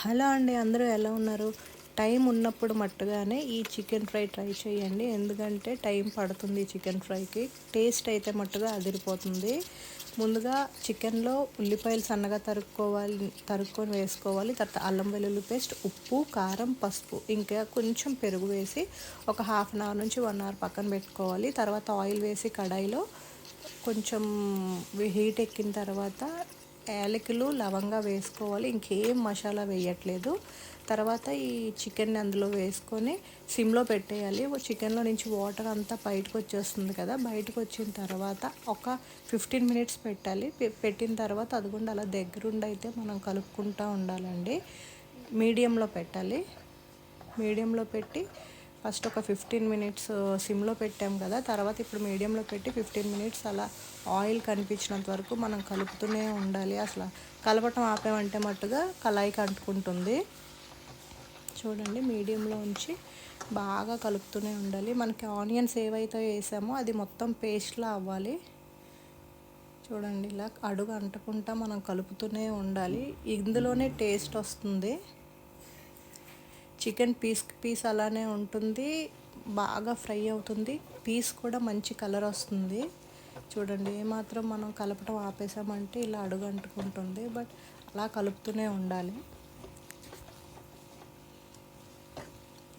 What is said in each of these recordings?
Hello అండి అందరూ ఎలా ఉన్నారు? టైం ఉన్నప్పుడు మట్టుగానే ఈ చికెన్ ఫ్రై ట్రై చేయండి. ఎందుకంటే టైం పడుతుంది చికెన్ ఫ్రైకి. టేస్ట్ అయితే మట్టుగా అదిరిపోతుంది. ముందుగా చికెన్లో ఉల్లిపాయలు సన్నగా తరుక్కోవాలి తరుక్కొని వేసుకోవాలి. తర్వాత అల్లం వెల్లుల్లి పేస్ట్ ఉప్పు కారం పసుపు ఇంకా కొంచెం పెరుగు వేసి ఒక హాఫ్ అన్ అవర్ నుంచి వన్ అవర్ పక్కన పెట్టుకోవాలి. తర్వాత ఆయిల్ వేసి కడాయిలో కొంచెం హీట్ ఎక్కిన తర్వాత యాలకులు లవంగా వేసుకోవాలి. ఇంకేం మసాలా వేయట్లేదు. తర్వాత ఈ చికెన్ అందులో వేసుకొని సిమ్లో పెట్టేయాలి. చికెన్లో నుంచి వాటర్ అంతా బయటకు వచ్చేస్తుంది కదా. బయటకు వచ్చిన తర్వాత ఒక ఫిఫ్టీన్ మినిట్స్ పెట్టాలి. పెట్టిన తర్వాత అది కూడా అలా దగ్గరుండి అయితే మనం కలుపుకుంటూ ఉండాలండి. మీడియంలో పెట్టాలి. మీడియంలో పెట్టి ఫస్ట్ ఒక ఫిఫ్టీన్ మినిట్స్ uh, సిమ్లో పెట్టాం కదా. తర్వాత ఇప్పుడు మీడియంలో పెట్టి ఫిఫ్టీన్ మినిట్స్ అలా ఆయిల్ కనిపించినంత వరకు మనం కలుపుతూనే ఉండాలి. అసలు కలపటం ఆపేమంటే మట్టుగా కళాయికి అంటుకుంటుంది చూడండి మీడియంలో ఉంచి బాగా కలుపుతూనే ఉండాలి. మనకి ఆనియన్స్ ఏవైతే వేసామో అది మొత్తం పేస్ట్లా అవ్వాలి. చూడండి ఇలా అడుగు అంటకుండా మనం కలుపుతూనే ఉండాలి. ఇందులోనే టేస్ట్ వస్తుంది. చికెన్ పీస్ పీస్ అలానే ఉంటుంది. బాగా ఫ్రై అవుతుంది. పీస్ కూడా మంచి కలర్ వస్తుంది. చూడండి ఏమాత్రం మనం కలపడం ఆపేసామంటే ఇలా అడుగు అంటుకుంటుంది బట్ అలా కలుపుతూనే ఉండాలి.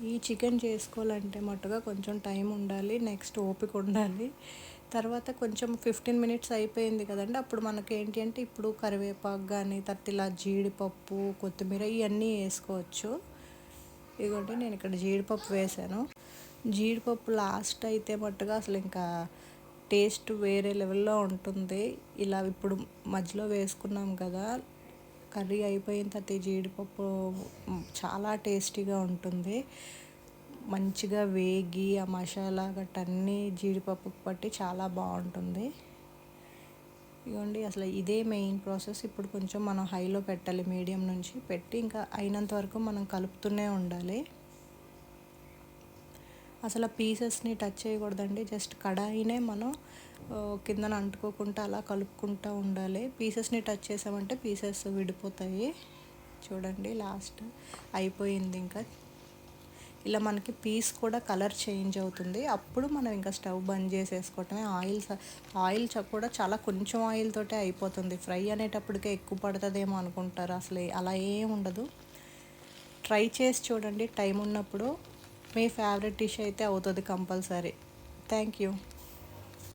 ఈ చికెన్ చేసుకోవాలంటే మటుగా కొంచెం టైం ఉండాలి. నెక్స్ట్ ఓపిక ఉండాలి. తర్వాత కొంచెం ఫిఫ్టీన్ మినిట్స్ అయిపోయింది కదండి. అప్పుడు మనకి ఏంటి అంటే ఇప్పుడు కరివేపాకు కానీ తర్వాత ఇలా జీడిపప్పు కొత్తిమీర ఇవన్నీ వేసుకోవచ్చు. ఇదిగోండి నేను ఇక్కడ జీడిపప్పు వేసాను. జీడిపప్పు లాస్ట్ అయితే మట్టుగా అసలు ఇంకా టేస్ట్ వేరే లెవెల్లో ఉంటుంది. ఇలా ఇప్పుడు మధ్యలో వేసుకున్నాం కదా కర్రీ అయిపోయిన తర్వాత జీడిపప్పు చాలా టేస్టీగా ఉంటుంది. మంచిగా వేగి ఆ మసాలా గట్టన్నీ జీడిపప్పుకు పట్టి చాలా బాగుంటుంది. ఇవ్వండి. అసలు ఇదే మెయిన్ ప్రాసెస్ ఇప్పుడు కొంచెం మనం హైలో పెట్టాలి మీడియం నుంచి పెట్టి ఇంకా అయినంత వరకు మనం కలుపుతూనే ఉండాలి. అసలు పీసెస్ని టచ్ చేయకూడదండి. జస్ట్ కడాయినే మనం కిందన అంటుకోకుండా అలా కలుపుకుంటూ ఉండాలి. పీసెస్ని టచ్ చేసామంటే పీసెస్ విడిపోతాయి. చూడండి లాస్ట్ అయిపోయింది ఇంకా. ఇలా మనకి పీస్ కూడా కలర్ చేంజ్ అవుతుంది. అప్పుడు మనం ఇంకా స్టవ్ బంద్ చేసేసుకోవటమే ఆయిల్ ఆయిల్ కూడా చాలా కొంచెం ఆయిల్ తోటే అయిపోతుంది. ఫ్రై అనేటప్పటికే ఎక్కువ పడుతుందేమో అనుకుంటారు. అసలు అలా ఏం ఉండదు. ట్రై చేసి చూడండి. టైం ఉన్నప్పుడు మీ ఫేవరెట్ డిష్ అయితే అవుతుంది కంపల్సరీ. Thank you.